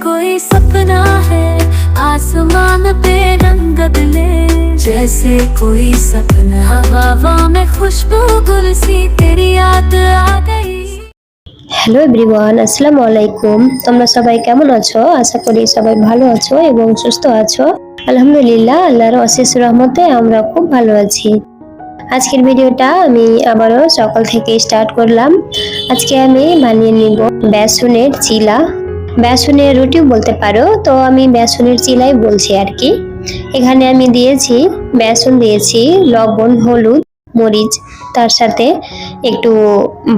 कोई सपना है आसमान पे रंग बदले जैसे कोई सपना हवा में खुशबू गुल सी तेरी याद आ गई হ্যালো এভরিওয়ান আসসালামু আলাইকুম তোমরা সবাই কেমন আছো আশা করি সবাই ভালো আছো এবং সুস্থ আছো আলহামদুলিল্লাহ আল্লাহর অশেষ রহমতে আমরা খুব ভালো আছি আজকের ভিডিওটা আমি আবারও সকাল থেকে স্টার্ট করলাম আজকে আমি বানিয়ে নিব বেসনের চিলা বেসনের রুটিও বলতে পারো। তো আমি বেসনের চিলাই বলছি আর কি। এখানে আমি দিয়েছি বেসন, দিয়েছি লবণ, হলুদ, মরিচ। তার সাথে একটু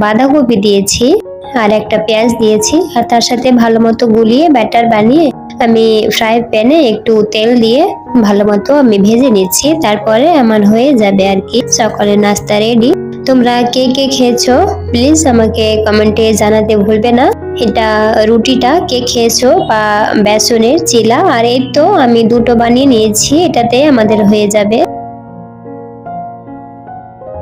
বাঁধাকপি দিয়েছি আর একটা পেঁয়াজ দিয়েছি। আর তার সাথে ভালো মতো গুলিয়ে ব্যাটার বানিয়ে আমি ফ্রাই প্যানে একটু তেল দিয়ে ভালো মতো আমি ভেজে নিচ্ছি। তারপরে আমার হয়ে যাবে আর কি। সকালে নাস্তা রেডি। তোমরা কে কে খেয়েছো? প্লিজ আমাকে কমেন্টে জানাতে ভুলবে না। এটা রুটিটা কে খেয়েছো বা বেসনের চিলা? আর এই তো আমি দুটো বানিয়ে নিয়েছি, এটাতে আমাদের হয়ে যাবে।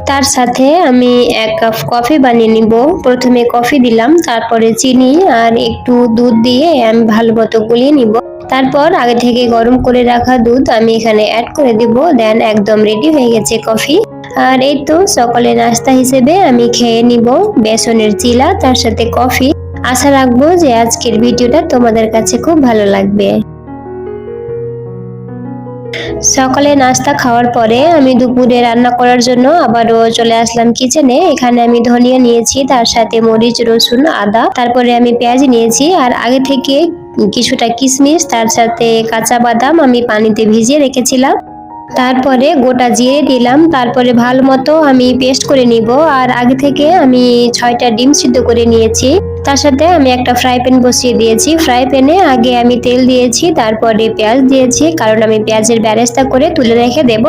তার সাথে আমি এক কাপ কফি বানিয়ে নিব। প্রথমে কফি দিলাম, তারপরে চিনি আর একটু দুধ দিয়ে আমি ভালো মতো গুলিয়ে নিব। তারপর আগে থেকে গরম করে রাখা দুধ আমি এখানে অ্যাড করে দিব দেন একদম রেডি হয়ে গেছে কফি। আর এই তো সকালে নাস্তা হিসেবে আমি খেয়ে নিব বেসনের চিলা, তার সাথে কফি। আশা রাখব যে আজকের ভিডিওটা তোমাদের কাছে খুব ভালো লাগবে। সকালে নাস্তা খাওয়ার পরে আমি দুপুরে রান্না করার জন্য আবারও চলে আসলাম কিচেনে। এখানে আমি ধনিয়া নিয়েছি, তার সাথে মরিচ, রসুন, আদা। তারপরে আমি পেঁয়াজ নিয়েছি আর আগে থেকে কিছুটা কিশমিশ, তার সাথে কাঁচা বাদাম আমি পানিতে ভিজিয়ে রেখেছিলাম। তারপরে গোটা জিরে দিলাম। তারপরে ভালো মতো আমি পেস্ট করে নিব। আর আগে থেকে আমি ছয়টা ডিম সিদ্ধ করে নিয়েছি। তার সাথে আমি একটা ফ্রাই প্যান বসিয়ে দিয়েছি। ফ্রাই প্যানে আগে আমি তেল দিয়েছি, তারপরে পেঁয়াজ দিয়েছি, কারণ আমি পেঁয়াজের ব্যারেস্তা করে তুলে রেখে দেব।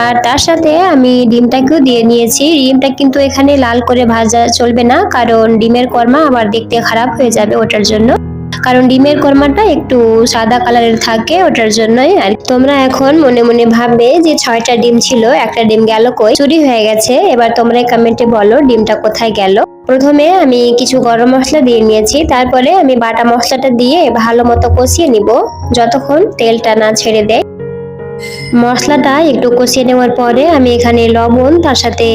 আর তার সাথে আমি ডিমটাকেও দিয়ে নিয়েছি। ডিমটা কিন্তু এখানে লাল করে ভাজা চলবে না, কারণ ডিমের কর্মা আবার দেখতে খারাপ হয়ে যাবে ওটার জন্য। কারণ ডিমের কর্মাটা একটু সাদা কালারের থাকে ওটার জন্যই আর তোমরা এখন মনে মনে ভাববে যে ছয়টা ডিম ছিল, একটা ডিম গেল কই? চুরি হয়ে গেছে। এবার তোমরা কমেন্টে বলো ডিমটা কোথায় গেল। প্রথমে আমি কিছু গরম মশলা দিয়ে নিয়েছি, তারপরে আমি বাটা মশলাটা দিয়ে ভালো মতো কষিয়ে নিব। যতক্ষণ তেলটা না ছেড়ে দেয়। মশলাটা একটু কষিয়ে নেওয়ার পরে আমি এখানে লবণ, তার সাথে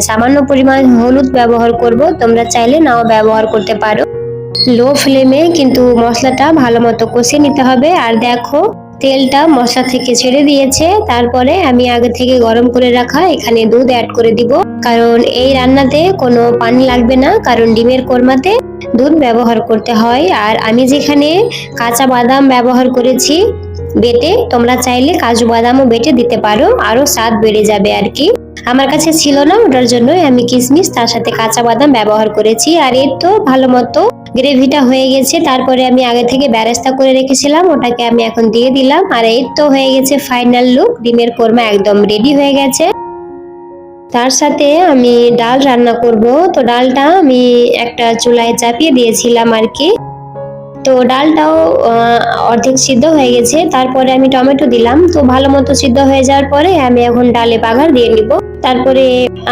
সামান্য পরিমাণ হলুদ ব্যবহার করব। তোমরা চাইলে নাও ব্যবহার করতে পারো। লো ফ্লেমে কিন্তু মশলাটা ভালো মতো কষিয়ে নিতে হবে। আর দেখো, তেলটা মশলা থেকে ছেড়ে দিয়েছে। তারপরে আমি আগে থেকে গরম করে রাখা এখানে দুধ অ্যাড করে দিব। কারণ এই রান্নাতে কোনো পানি লাগবে না, কারণ ডিমের কোরমাতে দুধ ব্যবহার করতে হয়। আর আমি যেখানে কাঁচা বাদাম ব্যবহার করেছি, বেটে, তোমরা চাইলে কাজু বাদামও বেটে দিতে পারো। আরও স্বাদ বেড়ে যাবে আর কি। আমার কাছে ছিল না, ওটার জন্যই আমি কিশমিশ তার সাথে কাঁচা বাদাম ব্যবহার করেছি। আর এর তো ভালো মতো গ্রেভিটা হয়ে গেছে, তারপরে আমি আগে থেকে ব্যারেস্তা করে রেখেছিলাম, ওটাকে আমি এখন দিয়ে দিলাম, আর এই তো হয়ে গেছে ফাইনাল লুক ডিমের কোরমা একদম রেডি হয়ে গেছে। তার সাথে আমি ডাল রান্না করব, তো ডালটা আমি একটা চুলায় চাপিয়ে দিয়েছিলাম আর কি। তো ডালটাও অর্ধেক সিদ্ধ হয়ে গেছে। তারপরে আমি টমেটো দিলাম। তো ভালো মতো সিদ্ধ হয়ে যাওয়ার পরে আমি এখন ডালে বাগার দিয়ে নিব। তারপরে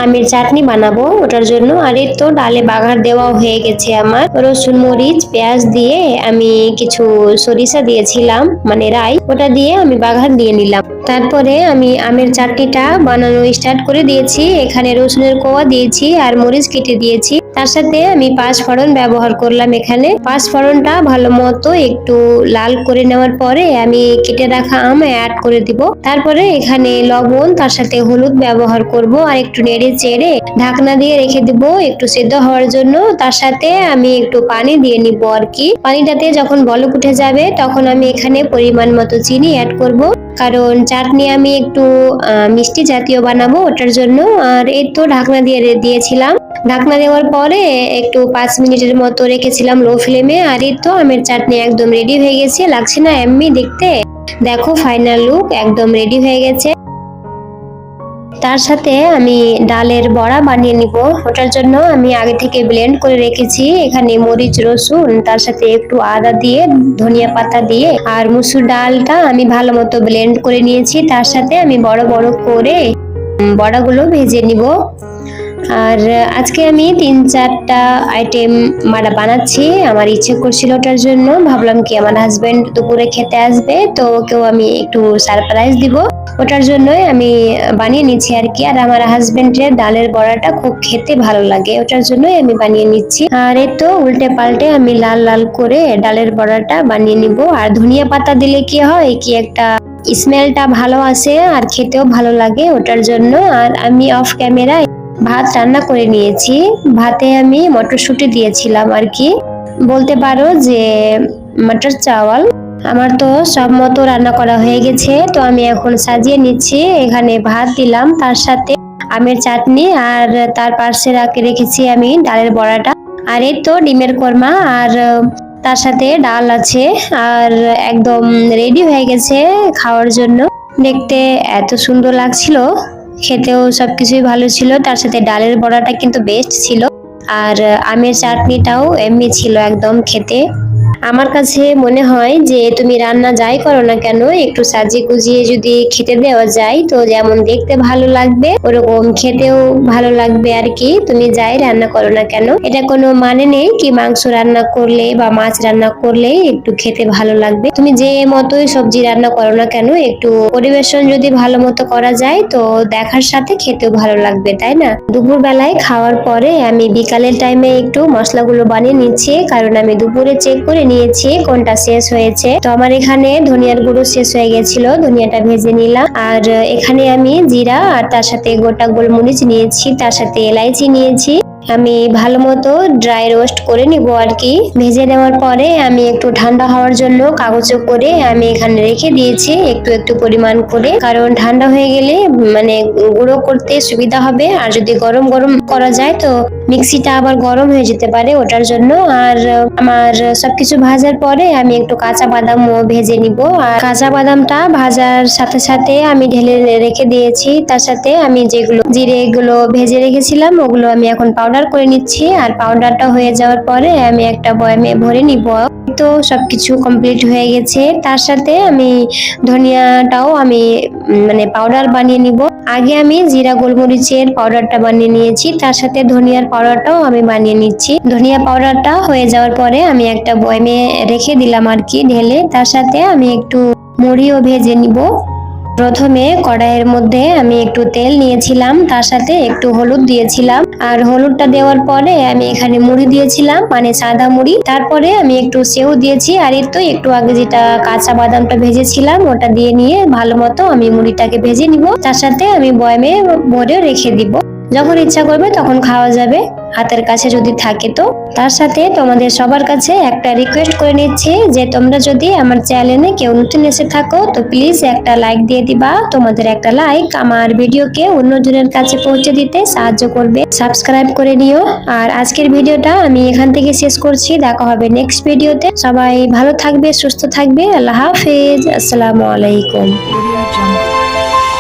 আমি চাটনি বানাবো ওটার জন্য। আর এই তো ডালে বাগার দেওয়া হয়ে গেছে আমার। রসুন, মরিচ, পেঁয়াজ দিয়ে আমি কিছু সরিষা দিয়েছিলাম মানে রাই, ওটা দিয়ে আমি বাগার দিয়ে নিলাম। তারপরে আমি আমের চাটনিটা বানানো স্টার্ট করে দিয়েছি। এখানে রসুনের কোয়া দিয়েছি আর মরিচ কেটে দিয়েছি। তার সাথে আমি পাঁচ ফোড়ন ব্যবহার করলাম এখানে। পাঁচ ফোড়নটা ভালো মতো একটু লাল করে নেওয়ার পরে আমি কেটে রাখা আম অ্যাড করে দিব। তারপরে এখানে লবণ, তার সাথে হলুদ ব্যবহার করব আর একটু নেড়ে চেড়ে ঢাকনা দিয়ে রেখে দিব। একটু সেদ্ধ হওয়ার জন্য তার সাথে আমি একটু পানি দিয়ে নিব আর কি। পানিটাতে যখন বলক উঠে যাবে তখন আমি এখানে পরিমাণ মতো চিনি অ্যাড করব। কারণ চাটনি আমি একটু মিষ্টি জাতীয় বানাবো ওটার জন্য। আর এই তো ঢাকনা দিয়ে দিয়েছিলাম। ঢাকনা দেওয়ার পরে একটু পাঁচ মিনিটের মতো রেখেছিলাম লো ফ্লেমে আর এই তো আমের চাটনি একদম রেডি হয়ে গেছে। লাগছে না এমনি দেখতে। দেখো ফাইনাল লুক একদম রেডি হয়ে গেছে। তার সাথে আমি ডালের বড়া বানিয়ে নিব। ওটার জন্য আমি আগে থেকে ব্লেন্ড করে রেখেছি। এখানে মরিচ, রসুন, তার সাথে একটু আদা দিয়ে, ধনিয়া পাতা দিয়ে, আর মুসুর ডালটা আমি ভালো মতো ব্লেন্ড করে নিয়েছি। তার সাথে আমি বড় বড় করে বড়াগুলো ভেজে নিব। আর আজকে আমি তিন চারটা আইটেম মারা বানাচ্ছি। আমার ইচ্ছে করছিল ওটার জন্য। ভাবলাম কি আমার হাজবেন্ড দুপুরে খেতে আসবে, তো ওকেও আমি একটু সারপ্রাইজ দিব। ওটার জন্যই আমি বানিয়ে নিচ্ছি আর কি। আর আমার হাজবেন্ডের ডালের বড়াটা খুব খেতে ভালো লাগে। ওটার জন্যই আমি বানিয়ে নিচ্ছি। আর এই তো উল্টে পাল্টে আমি লাল লাল করে ডালের বড়াটা বানিয়ে নিব। আর ধনিয়া পাতা দিলে কি হয় কি একটা স্মেলটা ভালো আসে আর খেতেও ভালো লাগে ওটার জন্য। আর আমি অফ ক্যামেরায় ভাত রান্না করে নিয়েছি। ভাতে আমি মটরশুঁটি দিয়েছিলাম আর কি। বলতে পারো যে মটর চাওয়াল। আমার তো সব মতো রান্না করা হয়ে গেছে। তো আমি এখন সাজিয়ে নিচ্ছি। এখানে ভাত দিলাম। তার সাথে আমের চাটনি আর তার পাশে রাখে রেখেছি আমি ডালের বড়াটা। আর এই তো ডিমের কোরমা আর তার সাথে ডাল আছে। আর একদম রেডি হয়ে গেছে খাওয়ার জন্য। দেখতে এত সুন্দর লাগছিল। খেতেও সব কিছুই ভালো ছিল। তার সাথে ডালের বড়াটা কিন্তু বেস্ট ছিল। আর আমের চাটনিটাও এমনি ছিল একদম খেতে। আমার কাছে মনে হয় যে তুমি রান্না যাই করো না কেন, একটু সাজিয়ে গুজিয়ে যদি খেতে দেওয়া যায়, তো যেমন দেখতে ভালো লাগবে, ওরকম খেতেও ভালো লাগবে আর কি। তুমি যাই রান্না করো না কেন, এটা কোনো মানে নেই কি মাংস রান্না করলে বা মাছ রান্না করলে একটু খেতে ভালো লাগবে। তুমি যে মতোই সবজি রান্না করো না কেন, একটু পরিবেশন যদি ভালো মতো করা যায়, তো দেখার সাথে খেতেও ভালো লাগবে, তাই না? দুপুর বেলায় খাওয়ার পরে আমি বিকালের টাইমে একটু মশলাগুলো বানিয়ে নিচ্ছি, কারণ আমি দুপুরে চেক করে নিয়েছি, কোনটা শেষ হয়েছে? তো আমার এখানে ধনিয়ার গুঁড়ো শেষ হয়ে গেছিল, ধনিয়াটা ভেজে নিলাম। আর এখানে আমি জিরা আর তার সাথে গোটা গোলমরিচ নিয়েছি, তার সাথে এলাইচি নিয়েছি। আমি ভালো মতো ড্রাই রোস্ট করে নিব আর কি। ভেজে নেওয়ার পরে আমি একটু ঠান্ডা হওয়ার জন্য কাগজে করে আমি এখানে রেখে দিয়েছি একটু একটু পরিমাণ করে। কারণ ঠান্ডা হয়ে গেলে মানে গুঁড়ো করতে সুবিধা হবে। আর যদি গরম গরম করা যায় তো মিক্সিটা আবার গরম হয়ে যেতে পারে ওটার জন্য। আর আমার সবকিছু ভাজার পরে আমি একটু কাঁচা বাদামও ভেজে নিব। আর কাঁচা বাদামটা ভাজার সাথে সাথে আমি ঢেলে রেখে দিয়েছি। তার সাথে আমি যেগুলো, জিরে এগুলো ভেজে রেখেছিলাম, ওগুলো আমি এখন পাউডার করে নিচ্ছি আর পাউডারটা হয়ে যাওয়ার পরে আমি একটা বয়ামে ভরে নিব। তো সবকিছু কমপ্লিট হয়ে গেছে। তার সাথে আমি ধনিয়াটাও আমি মানে পাউডার বানিয়ে নিব। আগে আমি জিরা গোলমরিচের পাউডারটা বানিয়ে নিয়েছি। তার সাথে ধনিয়ার পাউডারটাও আমি বানিয়ে নিচ্ছি। ধনিয়া পাউডারটা হয়ে যাওয়ার পরে আমি একটা বয়মে রেখে দিলাম আর কি ঢেলে। তার সাথে আমি একটু মুড়িও ভেজে নিব। প্রথমে কড়াইয়ের মধ্যে আমি একটু তেল নিয়েছিলাম, তার সাথে একটু হলুদ দিয়েছিলাম। আর হলুদটা দেওয়ার পরে আমি এখানে মুড়ি দিয়েছিলাম মানে সাদা মুড়ি। তারপরে আমি একটু সেও দিয়েছি, আর এর তো একটু আগে যেটা কাঁচা বাদামটা ভেজেছিলাম, ওটা দিয়ে নিয়ে ভালো মতো আমি মুড়িটাকে ভেজে নিব। তার সাথে আমি বয়মে ভরে রেখে দিব। যখন ইচ্ছা করবে তখন খাওয়া যাবে। হাতের কাছে যদি থাকে তো। তার সাথে তোমাদের সবার কাছে একটা রিকোয়েস্ট করে নিচ্ছি যে তোমরা যদি আমার চ্যানেলে কেউ নতুন এসে থাকো, তো প্লিজ একটা লাইক দিয়ে দিবা। তোমাদের একটা লাইক আমার ভিডিওকে অন্যজনের কাছে পৌঁছে দিতে সাহায্য করবে। সাবস্ক্রাইব করে নিও। আর আজকের ভিডিওটা আমি এখান থেকে শেষ করছি। দেখা হবে নেক্সট ভিডিওতে সবাই ভালো থাকবে, সুস্থ থাকবে। আল্লাহ হাফেজ। আসসালামু আলাইকুম.